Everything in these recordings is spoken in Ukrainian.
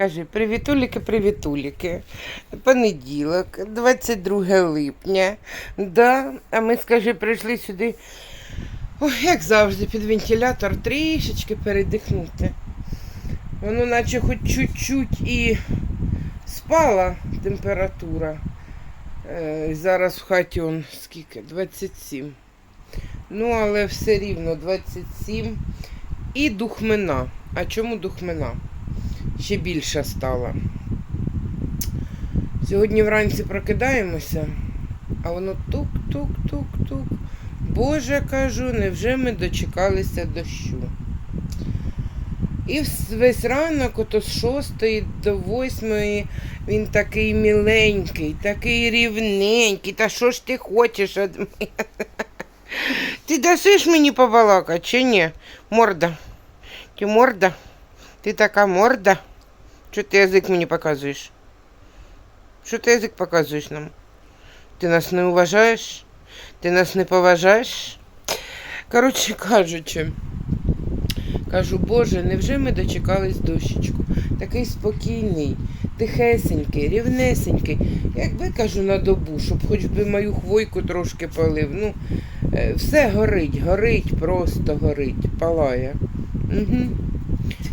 Кажи, привітуліки, привітуліки. Понеділок, 22 липня. Да, а ми, скажи, прийшли сюди, ой, як завжди, під вентилятор трішечки передихнути. Воно наче хоч чуть-чуть і спала температура. Е, зараз в хаті он скільки? 27. Ну, але все рівно 27. І духмина. А чому духмина? Ще більша стала. Сьогодні вранці прокидаємося, а воно тук-тук-тук-тук. Боже, кажу, невже ми дочекалися дощу? І весь ранок, ото з 6 до 8 він такий міленький, такий рівненький. Та що ж ти хочеш від мене? Ти дасиш мені побалакати чи ні? Морда. Ти морда? Ти така морда? Що ти язик мені показуєш? Що ти язик показуєш нам? Ти нас не уважаєш? Ти нас не поважаєш? Коротше кажучи, кажу, Боже, невже ми дочекались дощечку? Такий спокійний, тихесенький, рівнесенький. Якби кажу на добу, щоб хоч би мою хвойку трошки полив. Ну, е, все горить, горить, просто горить, палає. Угу.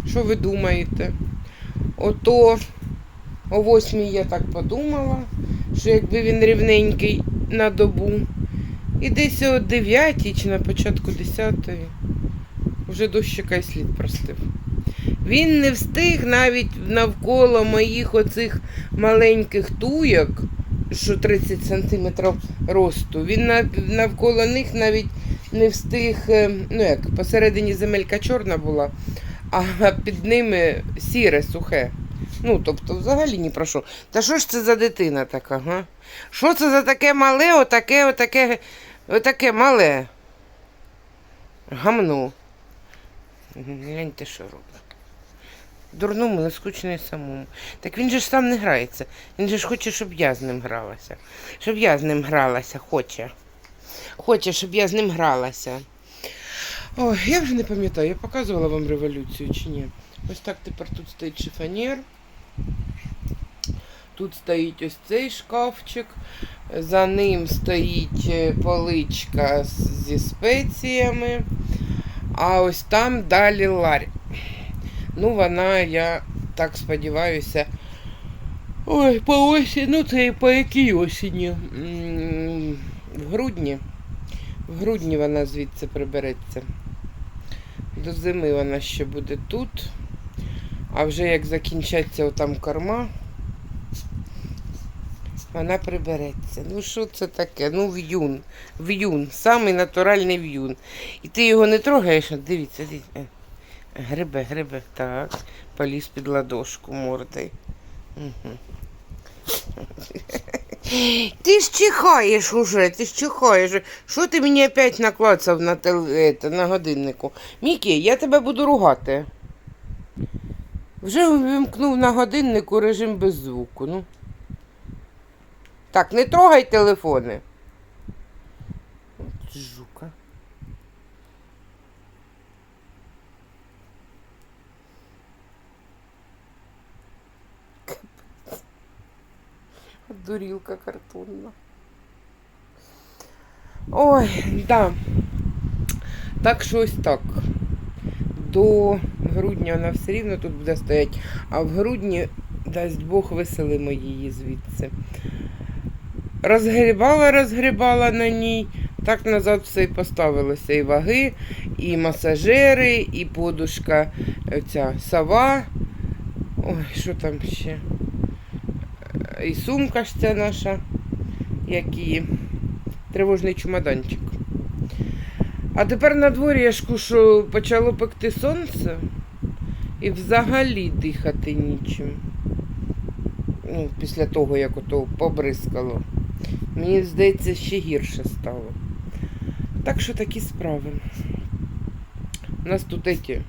Що ви думаєте? Ото о восьмій я так подумала, що якби він рівненький на добу. І десь о дев'ятій чи на початку десятої вже дощика й слід простив. Він не встиг навіть навколо моїх оцих маленьких туєк, що 30 сантиметрів росту. Він навколо них навіть не встиг, е, ну як, посередині земелька чорна була, а під ними сіре, сухе. Ну, тобто, взагалі ні про що. Та що ж це за дитина така, га? Що це за таке мале, отаке, отаке, отаке мале? Гамно. Гляньте, що робить. Дурному, не скучно і самому. Так він же ж сам не грається. Він же ж хоче, щоб я з ним гралася. Щоб я з ним гралася, хоче. Хоче, щоб я з ним гралася. Ой, я вже не пам'ятаю, я показувала вам революцію чи ні. Ось так тепер тут стоїть шифонєр. Тут стоїть ось цей шкафчик. За ним стоїть е, поличка зі спеціями. А ось там далі ларь. Ну, вона, я так сподіваюся. Ой, по осені, ну це і по якій осені? В грудні. В грудні вона звідси прибереться. До зими вона ще буде тут. А вже як закінчаться отам корма, вона прибереться. Ну що це таке? Ну в'юн. В'юн. Самий натуральний в'юн. І ти його не трогаєш, дивіться, дивіться. Грибе, грибе. Так. Поліз під ладошку мордой. Угу. Ти ж чихаєш уже, ти ж чихаєш. Що ти мені опять наклацав на, тел... ете, на годиннику? Мікі, я тебе буду ругати. Вже вимкнув на годиннику режим без звуку. Ну. Так, не трогай телефони. Жука. Дурілка картонна. Ой, да. Так що ось так. До грудня вона все рівно тут буде стояти, а в грудні, дасть Бог, веселимо її звідси. Розгрібала, розгрібала на ній, так назад все і поставилося. І ваги, і масажери, і подушка ця сова. Ой, що там ще? І сумка ж ця наша, як і тривожний чемоданчик. А тепер на дворі я ж кушу, почало пекти сонце і взагалі дихати нічим. Ну, після того, як ото побризкало. Мені здається, ще гірше стало. Так що такі справи. У нас тут эти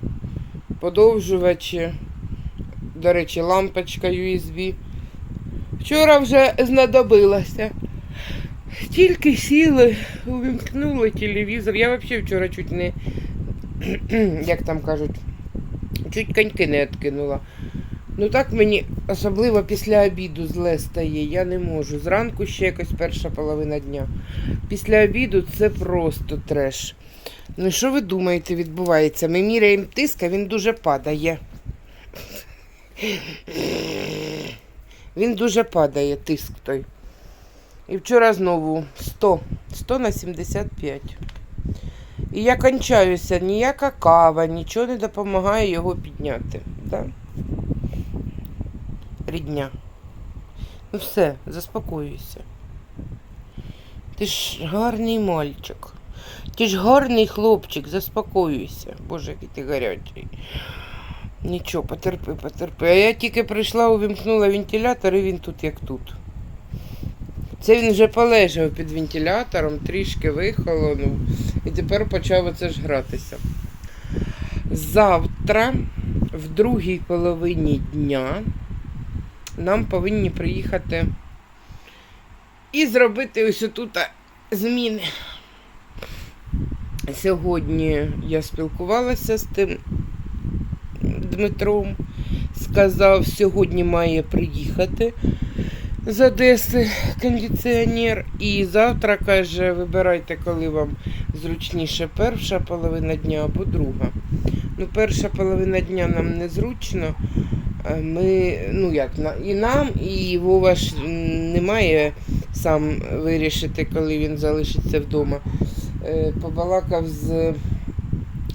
подовжувачі, до речі, лампочка USB. Вчора вже знадобилася. Тільки сіли, увімкнули телевізор. Я взагалі вчора чуть не, як там кажуть, чуть коньки не відкинула. Ну так мені особливо після обіду зле стає. Я не можу. Зранку ще якось перша половина дня. Після обіду це просто треш. Ну що ви думаєте, відбувається? Ми міряємо тиск, а він дуже падає. Він дуже падає, тиск той. І вчора знову 100. 100 на 75. І я кончаюся, ніяка кава, нічого не допомагає його підняти. Да? Рідня. Ну все, заспокоюйся. Ти ж гарний мальчик. Ти ж гарний хлопчик, заспокоюйся. Боже, який ти гарячий. Нічого, потерпи, потерпи. А я тільки прийшла, увімкнула вентилятор, і він тут як тут. Це він вже полежав під вентилятором, трішки вихолонув, і тепер почав оце ж гратися. Завтра, в другій половині дня, нам повинні приїхати і зробити ось тут зміни. Сьогодні я спілкувалася з тим Дмитром. Сказав, сьогодні має приїхати з Одеси кондиціонер. І завтра каже, вибирайте, коли вам зручніше перша половина дня або друга. Ну, перша половина дня нам незручно. Е, Ми, ну як, і нам, і Вова ж не має сам вирішити, коли він залишиться вдома. Е, Побалакав з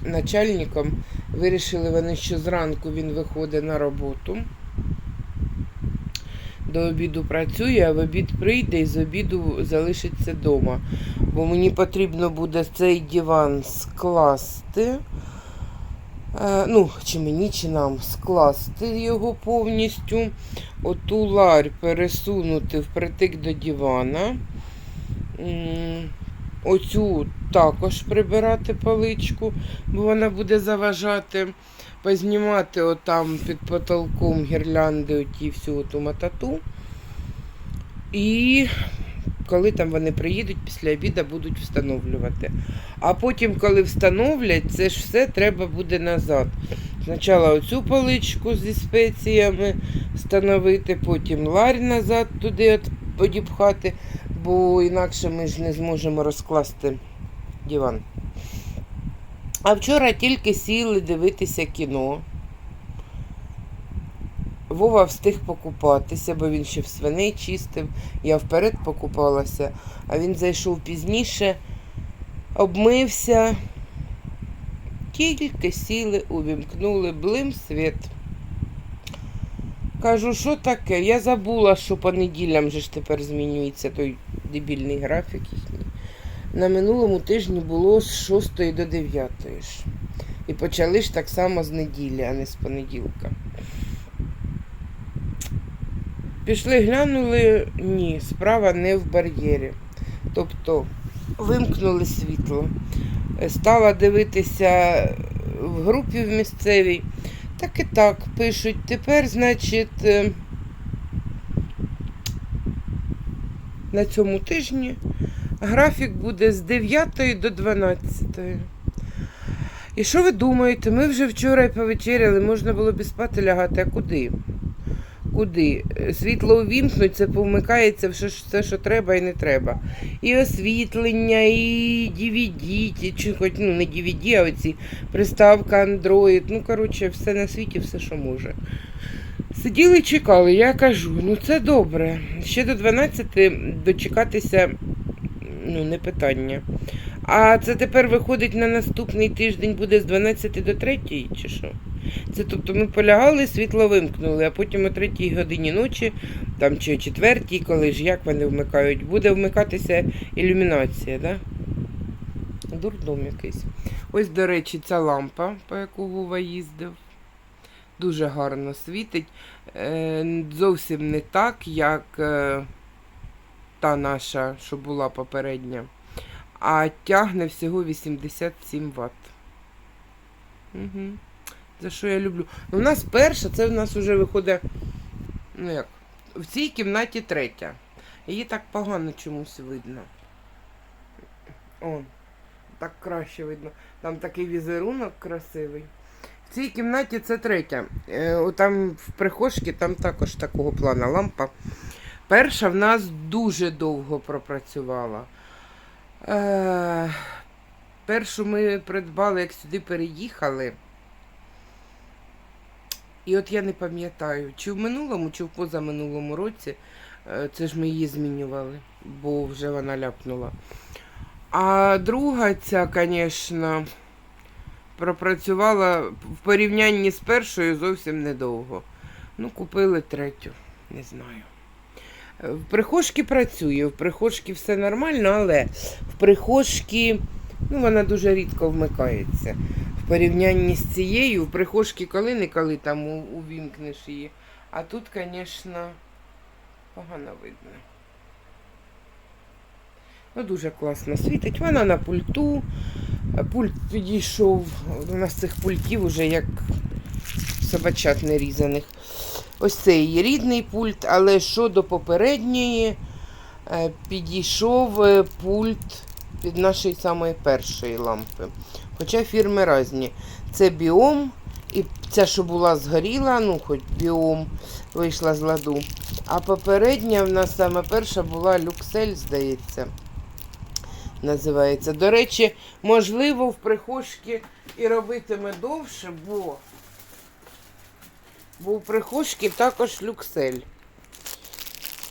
начальником, вирішили вони, що зранку він виходить на роботу. До обіду працює, а в обід прийде і з обіду залишиться вдома. Бо мені потрібно буде цей диван скласти. Е, ну, чи мені, чи нам скласти його повністю. Оту ларь пересунути впритик до дивана. Оцю також прибирати паличку, бо вона буде заважати. Познімати отам під потолком гірлянди оті всю оту матату. І коли там вони приїдуть після обіду, будуть встановлювати. А потім, коли встановлять, це ж все треба буде назад. Спочатку оцю поличку зі спеціями встановити, потім ларь назад туди подіпхати, бо інакше ми ж не зможемо розкласти диван. А вчора тільки сіли дивитися кіно. Вова встиг покупатися, бо він ще в свиней чистив. Я вперед покупалася, а він зайшов пізніше, обмився. Тільки сіли, увімкнули блим світ. Кажу, що таке? Я забула, що по неділям же ж тепер змінюється той дебільний графік їхній. На минулому тижні було з 6 до 9 ж. І почали ж так само з неділі, а не з понеділка. Пішли, глянули, ні, справа не в бар'єрі. Тобто вимкнули світло. Е, Стала дивитися в групі в місцевій. Так і так пишуть. Тепер, значить, е, на цьому тижні графік буде з 9 до 12. І що ви думаєте? Ми вже вчора повечеряли, можна було б і спати лягати, а куди? Куди? Світло увімкнуть, це повмикається все, що- треба і не треба. І освітлення, і DVD, чи хоч ну не DVD, а оці приставка Android. Ну, коротше, все на світі, все, що може. Сиділи чекали, я кажу, ну це добре. Ще до 12 дочекатися ну, не питання. А це тепер виходить на наступний тиждень буде з 12 до 3 чи що? Це тобто ми полягали, світло вимкнули, а потім о 3 годині ночі, там чи о 4, коли ж як вони вмикають, буде вмикатися ілюмінація, да? Дурдом якийсь. Ось, до речі, ця лампа, по яку Вова їздив. Дуже гарно світить. Е, зовсім не так, як е, та наша, що була попередня. А тягне всього 87 Вт. Угу. За що я люблю. Ну, у нас перша, це в нас вже виходить. Ну як? В цій кімнаті третя. Її так погано чомусь видно. О, так краще видно. Там такий візерунок красивий. В цій кімнаті це третя. Е, Там в прихожці там також такого плана лампа. Перша в нас дуже довго пропрацювала. Е, першу ми придбали, як сюди переїхали. І от я не пам'ятаю, чи в минулому, чи в позаминулому році е, це ж ми її змінювали, бо вже вона ляпнула. А друга ця, звісно, пропрацювала в порівнянні з першою зовсім недовго. Ну, купили третю, не знаю. Е, В прихожці працює, в прихожці все нормально, але в прихожці ну, вона дуже рідко вмикається. В порівнянні з цією, в прихожці коли-неколи там увімкнеш її. А тут, звісно, погано видно. Ну, дуже класно світить. Вона на пульту. Пульт підійшов. У нас цих пультів уже як собачат нерізаних. Ось цей рідний пульт, але що до попередньої, е, підійшов е, пульт від нашої самої першої лампи. Хоча фірми різні. Це біом, і ця, що була згоріла, ну хоч біом вийшла з ладу. А попередня в нас саме перша була люксель, здається. Називається. До речі, можливо, в прихожці і робитиме довше, бо бо у прихожці також люксель.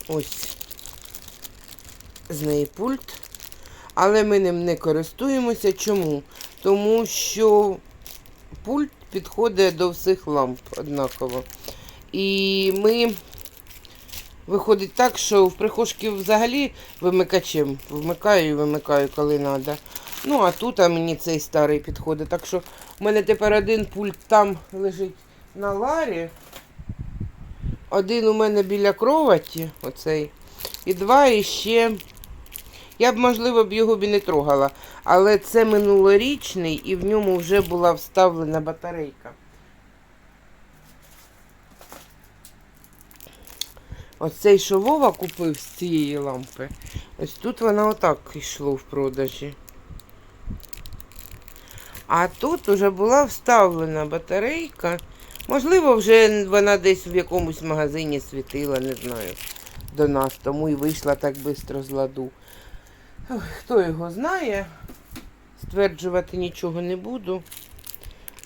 Ось з неї пульт. Але ми ним не користуємося. Чому? Тому що пульт підходить до всіх ламп однаково. І ми виходить так, що в прихожці взагалі вимикачем вмикаю і вимикаю, коли треба. Ну, а тут а мені цей старий підходить. Так що в мене тепер один пульт там лежить на ларі. Один у мене біля кроваті, оцей. І два іще. Я б, можливо, б його б і не трогала. Але це минулорічний і в ньому вже була вставлена батарейка. Ось цей, що Вова купив з цієї лампи. Ось тут вона отак йшло в продажі. А тут вже була вставлена батарейка. Можливо, вже вона десь в якомусь магазині світила, не знаю, до нас, тому і вийшла так швидко з ладу. Хто його знає, стверджувати нічого не буду.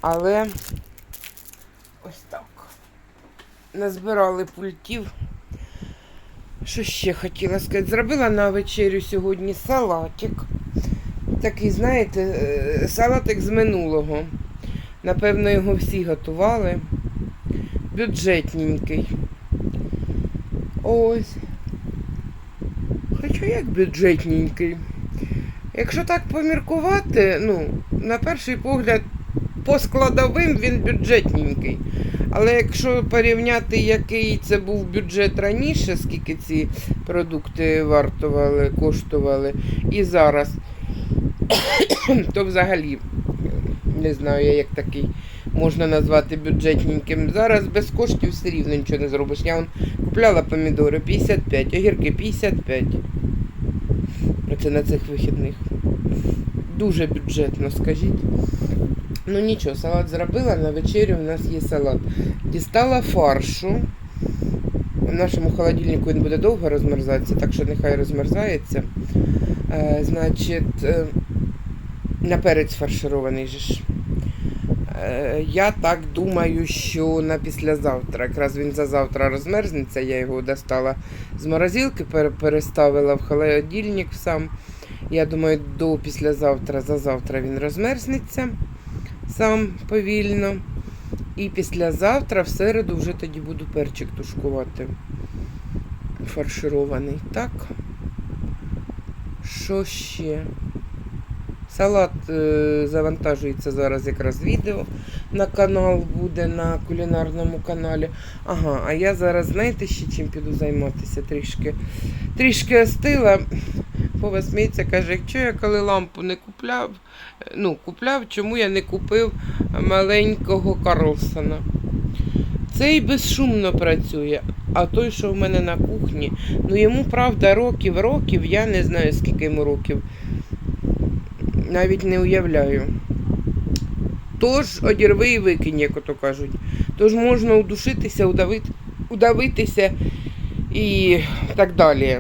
Але ось так. Назбирали пультів. Що ще хотіла сказати? Зробила на вечерю сьогодні салатик. Такий, знаєте, е, салатик з минулого. Напевно, його всі готували. Бюджетненький. Ось. Хоча як бюджетненький. Якщо так поміркувати, ну, на перший погляд, по складовим він бюджетненький. Але якщо порівняти, який це був бюджет раніше, скільки ці продукти вартували, коштували, і зараз, то взагалі не знаю, я як такий можна назвати бюджетненьким. Зараз без коштів все рівно нічого не зробиш. Я вон купляла помідори 55, огірки 55. Оце на цих вихідних. Дуже бюджетно, скажіть. Ну нічого, салат зробила, на вечерю в нас є салат. Дістала фаршу. В нашому холодильнику він буде довго розмерзатися, так що нехай розмерзається. Е, значить, е, на перець фарширований же ж. Е, я так думаю, що на післязавтра. Якраз він за завтра розмерзнеться, я його достала з морозилки, переставила в холодильник сам. Я думаю, до післязавтра, за завтра він розмерзнеться сам повільно. І післязавтра, в середу, вже тоді буду перчик тушкувати. Фарширований. Так. Що ще? Салат е, завантажується зараз якраз відео на канал буде на кулінарному каналі. Ага, а я зараз, знаєте, ще чим піду займатися трішки. Трішки остила. Вова сміється, каже, якщо я коли лампу не купляв, е, ну, купляв, чому я не купив маленького Карлсона. Цей безшумно працює, а той, що в мене на кухні, ну йому, правда, років, років, я не знаю, скільки йому років. Навіть не уявляю. Тож одірви і викинь, як ото кажуть. Тож можна удушитися, удавити, удавитися і так далі.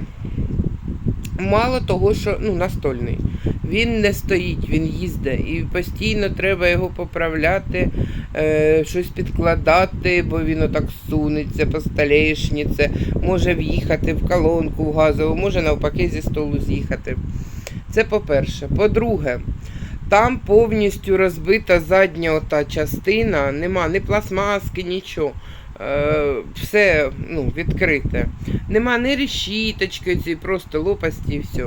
Мало того, що ну, настольний. Він не стоїть, він їздить. І постійно треба його поправляти, е, щось підкладати, бо він отак сунеться по столешниці, може в'їхати в колонку в газову, може навпаки зі столу з'їхати. Це по-перше. По-друге, там повністю розбита задня ота частина, нема ні пластмаски, нічого. Е, все ну, відкрите. Нема ні решіточки, ці просто лопасті і все.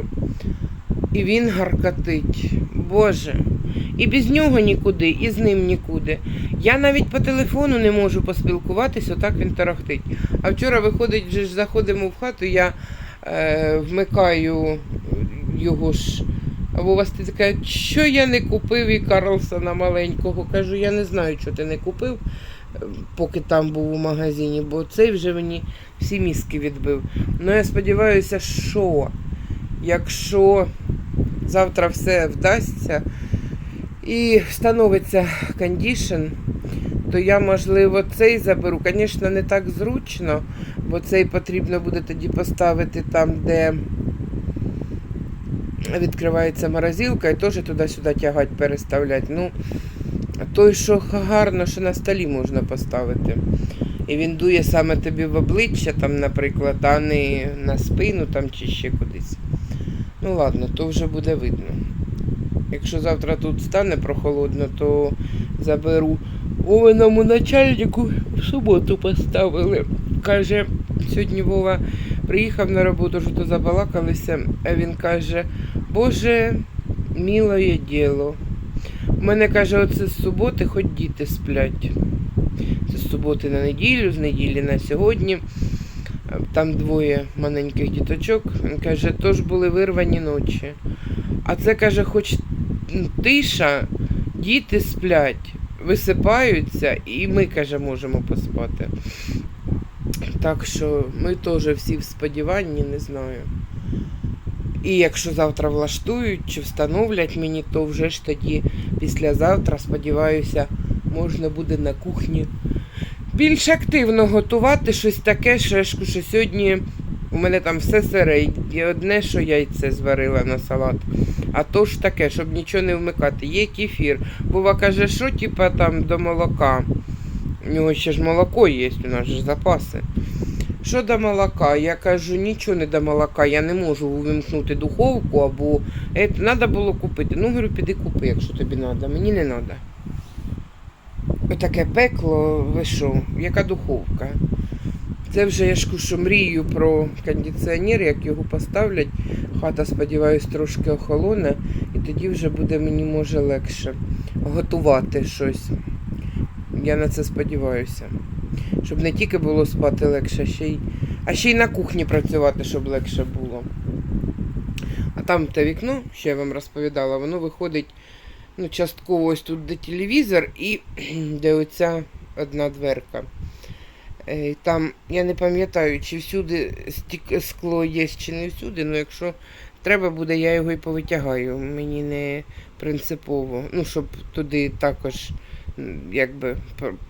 І він гаркатить. Боже. І без нього нікуди, і з ним нікуди. Я навіть по телефону не можу поспілкуватись, отак він тарахтить. А вчора виходить, вже ж заходимо в хату, я е, вмикаю його ж. А Вова ти така, що я не купив і Карлсона маленького. Кажу, я не знаю, що ти не купив, е, поки там був у магазині, бо цей вже мені всі мізки відбив. Ну я сподіваюся, що якщо завтра все вдасться і встановиться кондішн, то я, можливо, цей заберу. Звісно, не так зручно, бо цей потрібно буде тоді поставити там, де відкривається морозилка, і теж туди-сюди тягати, переставляти. Ну, той, що гарно, що на столі можна поставити. І він дує саме тобі в обличчя, там, наприклад, а не на спину там, чи ще кудись. Ну ладно, то вже буде видно. Якщо завтра тут стане прохолодно, то заберу. Овеному начальнику в суботу поставили. Каже, сьогодні Вова приїхав на роботу, що то забалакалися, а він каже, Боже, милое діло. У мене каже, оце з суботи хоч діти сплять. Це з суботи на неділю, з неділі на сьогодні. Там двоє маленьких діточок. Він каже, тож були вирвані ночі. А це каже, хоч тиша, діти сплять, висипаються, і ми, каже, можемо поспати. Так що ми теж всі в сподіванні, не знаю. І якщо завтра влаштують чи встановлять мені, то вже ж тоді післязавтра, сподіваюся, можна буде на кухні більш активно готувати щось таке, шешку, що сьогодні у мене там все сире, і одне, що яйце зварила на салат. А то ж таке, щоб нічого не вмикати. Є кефір. Бува каже, що типа там до молока. У нього ще ж молоко є, у нас ж запаси. Що до молока? Я кажу, нічого не до молока, я не можу увімкнути духовку або треба було купити. Ну, говорю, піди купи, якщо тобі треба. Мені не треба. Отаке пекло, ви що, яка духовка? Це вже я ж що мрію про кондиціонер, як його поставлять. Хата, сподіваюсь, трошки охолоне, і тоді вже буде мені може легше готувати щось. Я на це сподіваюся. Щоб не тільки було спати легше, ще й, а ще й на кухні працювати, щоб легше було. А там те вікно, що я вам розповідала, воно виходить ну, частково ось тут, де телевізор і де оця одна дверка. Е, Там, я не пам'ятаю, чи всюди скло є, чи не всюди, але якщо треба буде, я його і повитягаю. Мені не принципово. Ну, щоб туди також якби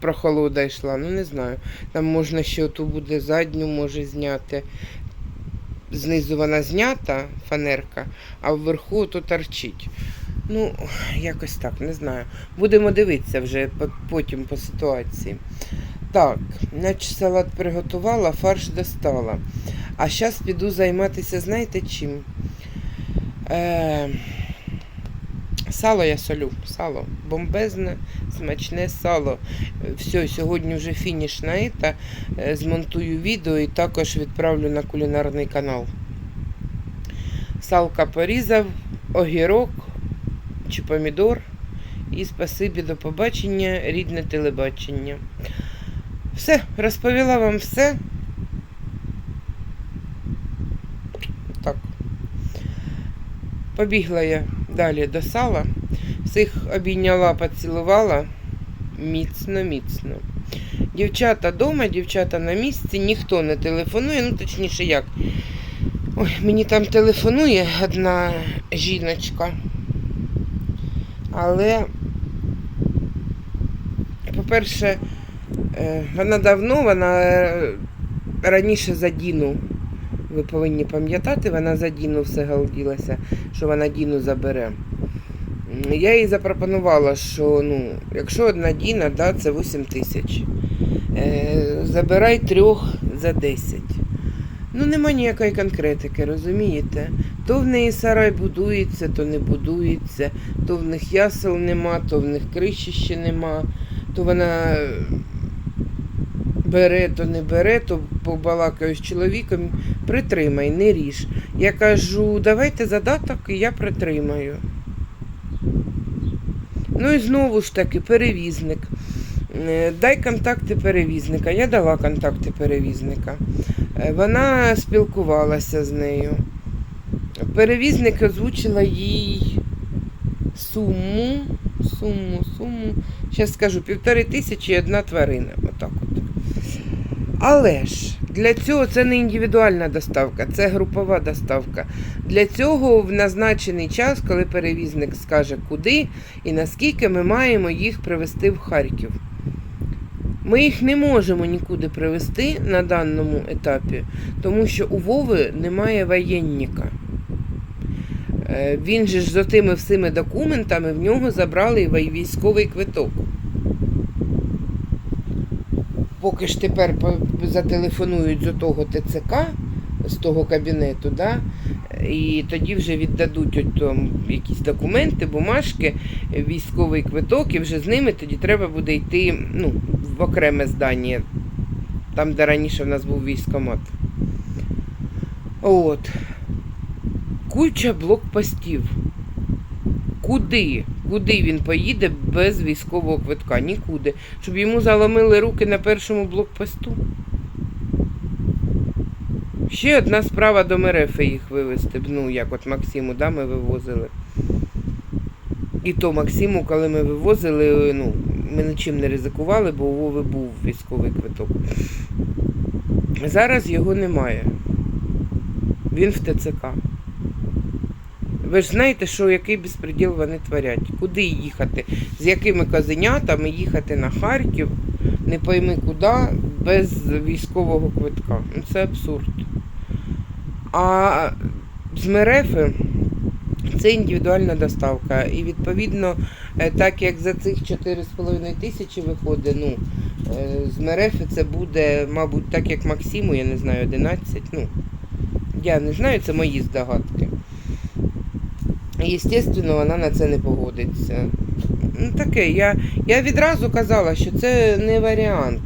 прохолода йшла. Ну не знаю. Там можна ще оту буде задню, може зняти. Знизу вона знята, фанерка, а вверху то торчить. Ну, якось так, не знаю. Будемо дивитися вже потім по ситуації. Так, наче салат приготувала, фарш достала. А зараз піду займатися, знаєте чим? Е, сало я солю. Сало. Бомбезне, смачне сало. Все, сьогодні вже фініш на це. Е, Змонтую відео і також відправлю на кулінарний канал. Салка порізав, огірок чи помідор. І спасибі до побачення, рідне телебачення. Все, розповіла вам все. Так. Побігла я далі до сала. Всіх обійняла, поцілувала. Міцно, міцно. Дівчата вдома, дівчата на місці, ніхто не телефонує, ну точніше як. Ой, мені там телефонує одна жіночка. Але по-перше, е, вона давно, вона е, раніше за Діну. Ви повинні пам'ятати, вона за Діну все галділася, що вона Діну забере. Я їй запропонувала, що ну, якщо одна Діна, да, це 8 тисяч. Е, забирай трьох за 10. Ну, нема ніякої конкретики, розумієте? То в неї сарай будується, то не будується, то в них ясел нема, то в них криші ще нема, то вона бере, то не бере, то побалакаю з чоловіком, притримай, не ріж. Я кажу, давайте задаток, і я притримаю. Ну і знову ж таки, перевізник. Е, Дай контакти перевізника. Я дала контакти перевізника. Е, Вона спілкувалася з нею. Перевізник озвучила їй суму, суму, суму. Зараз скажу, півтори тисячі і одна тварина. Отак от. Але ж для цього це не індивідуальна доставка, це групова доставка. Для цього в назначений час, коли перевізник скаже, куди і наскільки ми маємо їх привезти в Харків. Ми їх не можемо нікуди привезти на даному етапі, тому що у Вови немає воєнника. Е, Він же ж з тими всіми документами в нього забрали військовий квиток. Поки ж тепер зателефонують з того ТЦК, з того кабінету, да? і тоді вже віддадуть от там якісь документи, бумажки, військовий квиток, і вже з ними тоді треба буде йти ну, в окреме здання, там, де раніше в нас був військкомат. От. Куча блокпостів. Куди? Куди він поїде без військового квитка? Нікуди. Щоб йому заломили руки на першому блокпосту. Ще одна справа до Мерефи їх вивезти. Ну, як от Максиму, да, ми вивозили. І то Максиму, коли ми вивозили, ну, ми нічим не ризикували, бо у Вови був військовий квиток. Зараз його немає. Він в ТЦК. Ви ж знаєте, що який безпреділ вони творять. Куди їхати? З якими козенятами їхати на Харків, не пойми куди, без військового квитка. Ну, Це абсурд. А з Мерефи це індивідуальна доставка. І відповідно, е, так як за цих 4,5 тисячі виходить, ну, е, з Мерефи це буде, мабуть, так як Максиму, я не знаю, 11. Ну, я не знаю, це мої здогадки. І, Естественно, вона на це не погодиться. Ну, таке, я, я відразу казала, що це не варіант.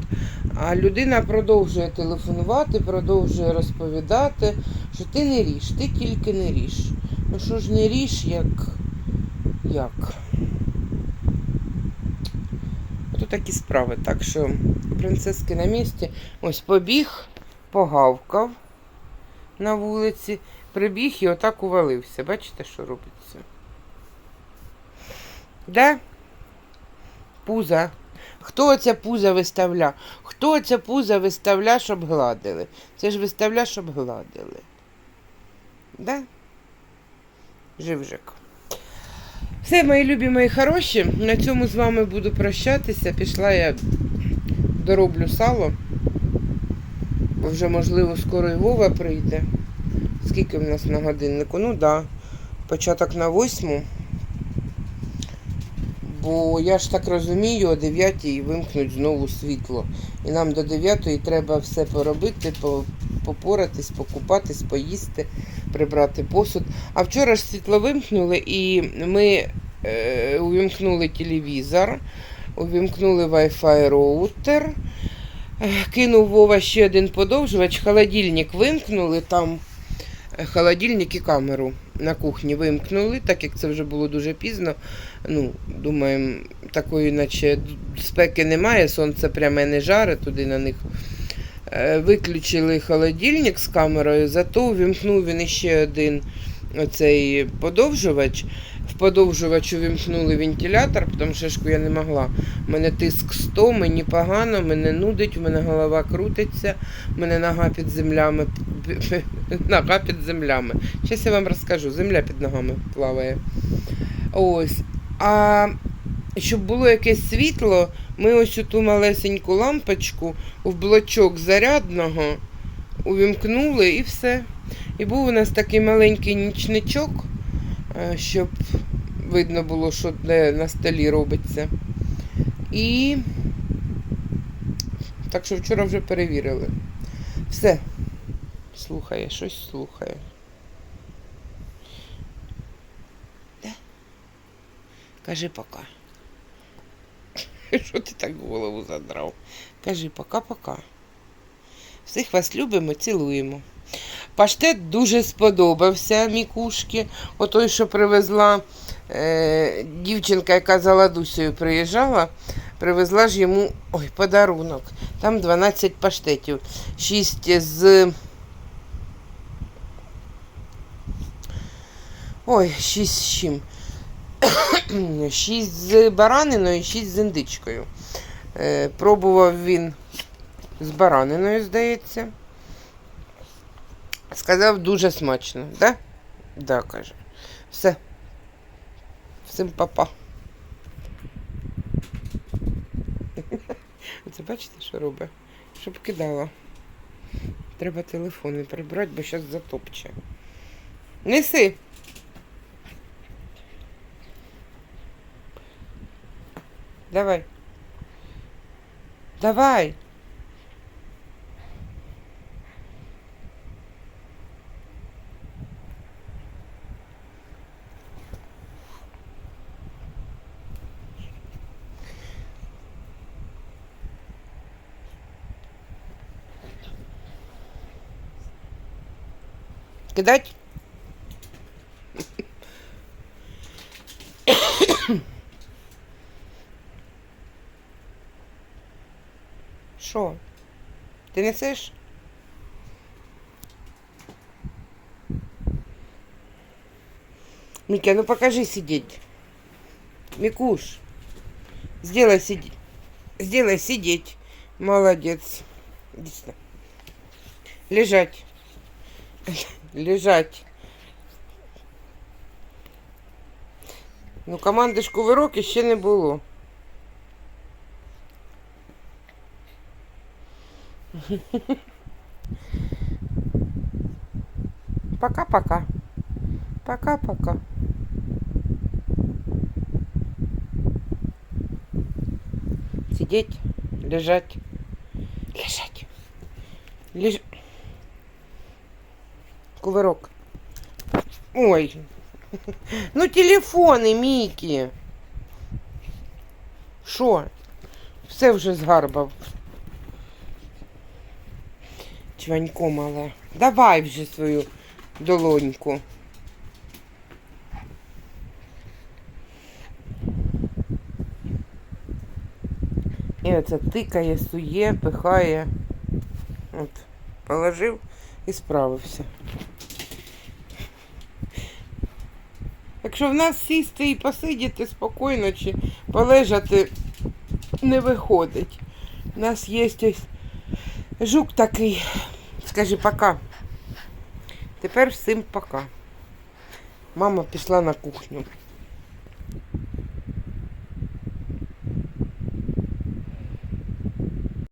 А людина продовжує телефонувати, продовжує розповідати, що ти не ріж, ти тільки не ріж. Ну що ж не ріж, як. як? Ото такі справи. Так що принцески на місці. Ось побіг, погавкав на вулиці, прибіг і отак увалився. Бачите, що робиться? Да? Пуза. Хто оця пуза виставля? Хто оця пуза виставля, щоб гладили? Це ж виставля, щоб гладили. Да? Живжик. Все, мої любі, мої хороші. На цьому з вами буду прощатися. Пішла я дороблю сало. Бо вже, можливо, скоро і Вова прийде. Скільки в нас на годиннику? Ну так. Да. Початок на восьму. Бо я ж так розумію, о 9 вимкнуть знову світло. І нам до 9 треба все поробити, попоратись, покупатись, поїсти, прибрати посуд. А вчора ж світло вимкнули і ми е, увімкнули телевізор, увімкнули Wi-Fi роутер. Е, Кинув Вова ще один подовжувач, холодильник вимкнули, там холодильник і камеру на кухні вимкнули, так як це вже було дуже пізно. Ну, думаємо, такої, наче спеки немає, сонце пряме не жаре туди на них. Е, Виключили холодильник з камерою, зато увімкнув він ще один оцей подовжувач. В подовжувачу вімкнули вентилятор, тому що шку я не могла. У мене тиск 100, мені погано, мене нудить, у мене голова крутиться, у мене нога під землями. Нога під землями. Зараз я вам розкажу, земля під ногами плаває. Ось. А щоб було якесь світло, Ми ось ту малесеньку лампочку в блочок зарядного увімкнули і все. І був у нас такий маленький нічничок, щоб видно було, що на столі робиться. І так що вчора вже перевірили. Все. Слухає, щось слухає. Да? Кажи пока. Що ти так голову задрав? Кажи пока-пока. Всіх вас любимо, цілуємо. Паштет дуже сподобався мікушки. Отой, що привезла е, дівчинка, яка за Ладусею приїжджала, привезла ж йому ой, подарунок. Там 12 паштетів. 6 з. Ой, 6 з чим? 6 з бараниною, 6 з індичкою. Е, пробував він з бараниною, здається. Сказав дуже смачно, да? Да, каже. Все. Всім папа. Це бачите, що робить? Щоб кидала. Треба телефони прибрати, бо зараз затопче. Неси. Давай. Давай. Кидать? Що? Ти несеш? Микя, ну покажи сидеть. Микуш, сделай сидеть. Сделай сидеть. Молодец. Лежать. Лежать. Ну, команди ж кувироки ще не було. Пока-пока. Пока-пока. Сидеть, лежать, лежать, леж... Кувырок. Ой. Ну, телефони, Мікі. Що? Все вже згарбав. Чванько мале. Давай вже свою долоньку. І оце тикає, сує, пихає. От, положив і справився. Якщо в нас сісти і посидіти спокійно чи полежати не виходить. У нас є ось жук такий. Скажи пока. Тепер всім пока. Мама пішла на кухню.